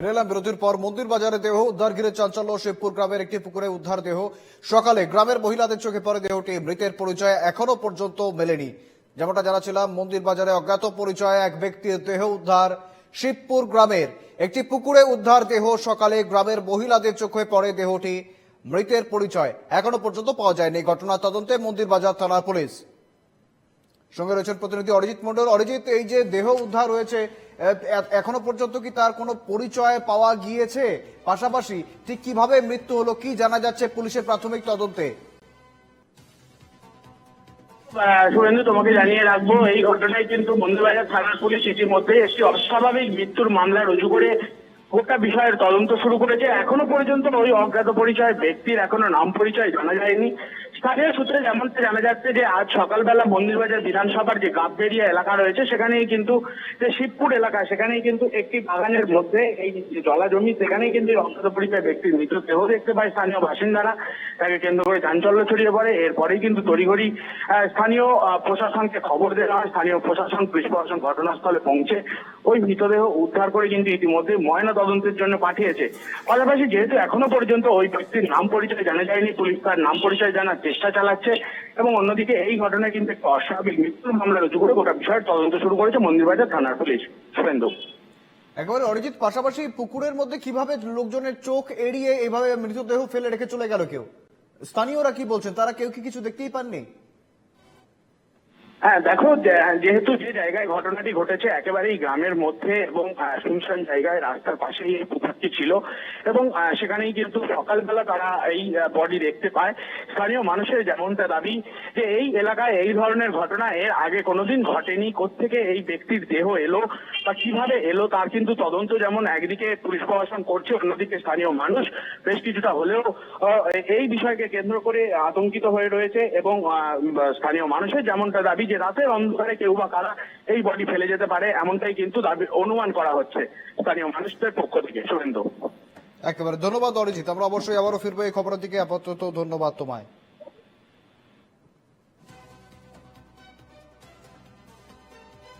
ফিরে এলাম বিরতির পর মন্দির বাজারে দেহ উদ্ধার ঘিরে চাঞ্চল্য। শিবপুর গ্রামের একটি পুকুরে উদ্ধার দেহ। সকালে গ্রামের মহিলাদের চোখে পড়ে দেহটি। মৃতের পরিচয় এখনও পর্যন্ত মেলেনি। যেমনটা জানাচ্ছিলাম, মন্দির বাজারে অজ্ঞাত পরিচয় এক ব্যক্তির দেহ উদ্ধার শিবপুর গ্রামের একটি পুকুরে উদ্ধার দেহ। সকালে গ্রামের মহিলাদের চোখে পড়ে দেহটি। মৃতের পরিচয় এখনও পর্যন্ত পাওয়া যায়নি। ঘটনা তদন্তে মন্দির বাজার থানার পুলিশ। সঙ্গে রয়েছেন প্রতিনিধি অরিজিৎ মন্ডল অরিজিৎ, এই যে দেহ উদ্ধার হয়েছে এখনও পর্যন্ত কি তার কোনো পরিচয় পাওয়া গিয়েছে? পাশাপাশি ঠিক কীভাবে মৃত্যু হলো, কি জানা যাচ্ছে পুলিশের প্রাথমিক তদন্তে? শুভেন্দু তোমাকে জানিয়ে রাখব, এই ঘটনায় কিন্তু বন্ধুবাজার থানার পুলিশ ইতিমধ্যে একটি অস্বাভাবিক মৃত্যুর মামলা রুজু করে গোটা বিষয়ের তদন্ত শুরু করেছে। এখনও পর্যন্ত ওই অজ্ঞাত পরিচয় ব্যক্তির এখনও নাম পরিচয় জানা যায়নি। স্থানীয় সূত্রে যেমনটা জানা যাচ্ছে যে, আজ সকালবেলা মন্দিরবাজার বিধানসভার যে গাববেরিয়া এলাকা রয়েছে, সেখানেই কিন্তু যে শিবপুর এলাকা, সেখানেই কিন্তু একটি বাগানের মধ্যে এই যে জলা জমি, সেখানেই কিন্তু এই অজ্ঞাত পরিচয় ব্যক্তির মৃতদেহ দেখতে পায় স্থানীয় বাসিন্দারা। তাকে কেন্দ্র করে চাঞ্চল্য ছড়িয়ে পড়ে। এরপরেই কিন্তু তড়িঘড়ি স্থানীয় প্রশাসনকে খবর দেওয়া হয়। স্থানীয় প্রশাসন, পুলিশ ঘটনাস্থলে পৌঁছে ওই মৃতদেহ উদ্ধার করে কিন্তু ইতিমধ্যে ময়না তদন্তের জন্য পাঠিয়েছে। পাশাপাশি যেহেতু এখনও পর্যন্ত ওই ব্যক্তির নাম পরিচয় জানা যায়নি, পুলিশ তার নাম পরিচয় জানার চেষ্টা চালাচ্ছে এবং অন্যদিকে এই ঘটনায় কিন্তু একটা অস্বাভাবিক মৃত্যুর মামলা রুজু করে গোটা বিষয়ের তদন্ত শুরু করেছে মন্দিরবাজার থানার পুলিশ। শুভেন্দু। একেবারে অরিজিৎ, পাশাপাশি পুকুরের মধ্যে কীভাবে লোকজনের চোখ এড়িয়ে এভাবে মৃতদেহ ফেলে রেখে চলে গেল কেউ? স্থানীয়রা কি বলছেন? তারা কেউ কি কিছু দেখতেই পাননি? হ্যাঁ দেখো যেহেতু যে জায়গায় ঘটনাটি ঘটেছে, একেবারেই গ্রামের মধ্যে এবং শুনশান জায়গায় রাস্তার পাশেই এই পুকুরটি ছিল এবং সেখানেই কিন্তু সকালবেলা তারা এই বডি দেখতে পায়। স্থানীয় মানুষের যেমনটা দাবি যে, এই এলাকায় এই ধরনের ঘটনা এর আগে কোনোদিন ঘটেনি, কোত্থেকে এই ব্যক্তির দেহ এলো বা কীভাবে এলো তার কিন্তু তদন্ত যেমন একদিকে পুলিশ প্রশাসন করছে, অন্যদিকে স্থানীয় মানুষ বেশ কিছুটা হলেও এই বিষয়কে কেন্দ্র করে আতঙ্কিত হয়ে রয়েছে এবং স্থানীয় মানুষের যেমনটা দাবি যে রাতের অন্ধকারে কেউ বা কারা এই বডি ফেলে যেতে পারে, এমনটাই কিন্তু দাবি, অনুমান করা হচ্ছে স্থানীয় মানুষদের পক্ষ থেকে। শুভেন্দু একেবারে, ধন্যবাদ অরিজিৎ, আমরা অবশ্যই আবারও ফিরবো এই খবরের দিকে। আপাতত ধন্যবাদ তোমায়।